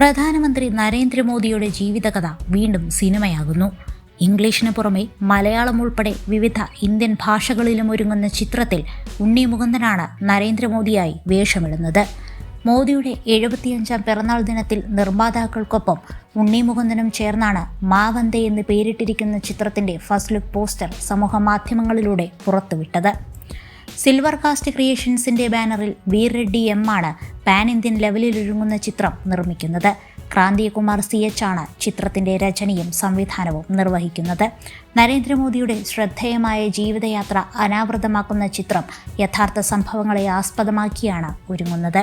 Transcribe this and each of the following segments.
പ്രധാനമന്ത്രി നരേന്ദ്രമോദിയുടെ ജീവിതകഥ വീണ്ടും സിനിമയാകുന്നു. ഇംഗ്ലീഷിന് പുറമെ മലയാളം ഉൾപ്പെടെ വിവിധ ഇന്ത്യൻ ഭാഷകളിലും ഒരുങ്ങുന്ന ചിത്രത്തിൽ ഉണ്ണി മുകുന്ദനാണ് നരേന്ദ്രമോദിയായി വേഷമിടുന്നത്. മോദിയുടെ എഴുപത്തിയഞ്ചാം പിറന്നാൾ ദിനത്തിൽ നിർമ്മാതാക്കൾക്കൊപ്പം ഉണ്ണി മുകുന്ദനും ചേർന്നാണ് മാവന്തെ എന്ന് പേരിട്ടിരിക്കുന്ന ചിത്രത്തിന്റെ ഫസ്റ്റ് ലുക്ക് പോസ്റ്റർ സമൂഹ മാധ്യമങ്ങളിലൂടെ പുറത്തുവിട്ടത്. സിൽവർ കാസ്റ്റ് ക്രിയേഷൻസിന്റെ ബാനറിൽ വീർ റെഡ്ഡി എം ആണ് പാൻ ഇന്ത്യൻ ലെവലിൽ ഒരുങ്ങുന്ന ചിത്രം നിർമ്മിക്കുന്നത് ക്രാന്തികുമാർ സി എച്ച് ആണ് ചിത്രത്തിന്റെ രചനയും സംവിധാനവും നിർവഹിക്കുന്നത്. നരേന്ദ്രമോദിയുടെ ശ്രദ്ധേയമായ ജീവിതയാത്ര അനാവൃതമാക്കുന്ന ചിത്രം യഥാർത്ഥ സംഭവങ്ങളെ ആസ്പദമാക്കിയാണ് ഒരുങ്ങുന്നത്.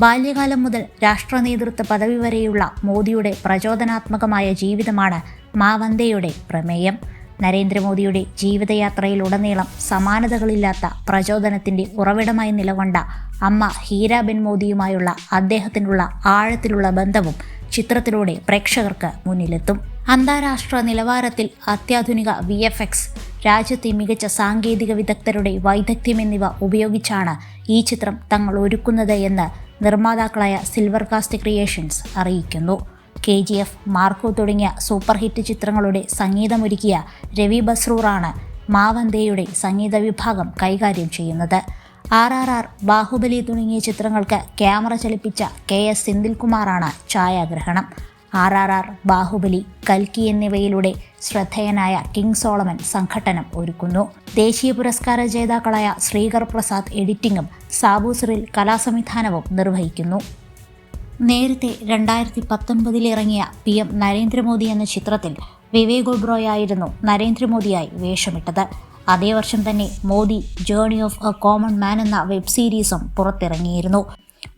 ബാല്യകാലം മുതൽ രാഷ്ട്ര നേതൃത്വ പദവി വരെയുള്ള മോദിയുടെ പ്രചോദനാത്മകമായ ജീവിതമാണ് മാവന്തയുടെ പ്രമേയം. നരേന്ദ്രമോദിയുടെ ജീവിതയാത്രയിലുടനീളം സമാനതകളില്ലാത്ത പ്രചോദനത്തിന്റെ ഉറവിടമായി നിലകൊണ്ട അമ്മ ഹീരാബെൻ മോദിയുമായുള്ള അദ്ദേഹത്തിനുള്ള ആഴത്തിലുള്ള ബന്ധവും ചിത്രത്തിലൂടെ പ്രേക്ഷകർക്ക് മുന്നിലെത്തും. അന്താരാഷ്ട്ര നിലവാരത്തിൽ അത്യാധുനിക വി എഫ് എക്സ് രാജ്യത്തെ മികച്ച സാങ്കേതിക വിദഗ്ധരുടെ വൈദഗ്ധ്യം എന്നിവ ഉപയോഗിച്ചാണ് ഈ ചിത്രം തങ്ങൾ ഒരുക്കുന്നത് എന്ന് നിർമ്മാതാക്കളായ സിൽവർ കാസ്റ്റ് ക്രിയേഷൻസ് അറിയിക്കുന്നു. കെ ജി എഫ് മാർക്കോ തുടങ്ങിയ സൂപ്പർ ഹിറ്റ് ചിത്രങ്ങളുടെ സംഗീതമൊരുക്കിയ രവി ബസ്രൂറാണ് മാവന്തയുടെ സംഗീത വിഭാഗം കൈകാര്യം ചെയ്യുന്നത്. ആർ ആർ ആർ ബാഹുബലി തുടങ്ങിയ ചിത്രങ്ങൾക്ക് ക്യാമറ ചലിപ്പിച്ച കെ എസ് സെന്തിൽകുമാറാണ് ഛായാഗ്രഹണം. ആർ ആർ ആർ ബാഹുബലി കൽക്കി എന്നിവയിലൂടെ ശ്രദ്ധേയനായ കിങ് സോളമൻ സംഘട്ടനം ഒരുക്കുന്നു. ദേശീയ പുരസ്കാര ജേതാക്കളായ ശ്രീകർ പ്രസാദ് എഡിറ്റിംഗും സാബു സിറിൽ കലാസംവിധാനവും നിർവഹിക്കുന്നു. നേരത്തെ രണ്ടായിരത്തി പത്തൊൻപതിൽ ഇറങ്ങിയ പി എം നരേന്ദ്രമോദി എന്ന ചിത്രത്തിൽ വിവേക് ഒബ്രോയായിരുന്നു നരേന്ദ്രമോദിയായി വേഷമിട്ടത്. അതേ വർഷം തന്നെ Modi journey of a common man എന്ന വെബ് സീരീസും പുറത്തിറങ്ങിയിരുന്നു.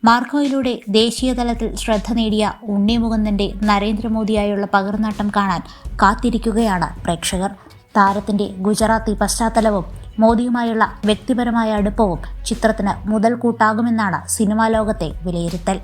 മാർക്കോയിലൂടെ ദേശീയ തലത്തിൽ ശ്രദ്ധ നേടിയ ഉണ്ണി മുകുന്ദന്റെ നരേന്ദ്രമോദിയായുള്ള പകർന്നാട്ടം കാണാൻ കാത്തിരിക്കുകയാണ് പ്രേക്ഷകർ. താരത്തിന്റെ ഗുജറാത്തി പശ്ചാത്തലവും മോദിയുമായുള്ള വ്യക്തിപരമായ അടുപ്പവും ചിത്രത്തിന് മുതൽക്കൂട്ടാകുമെന്നാണ് സിനിമാ ലോകത്തെ വിലയിരുത്തൽ.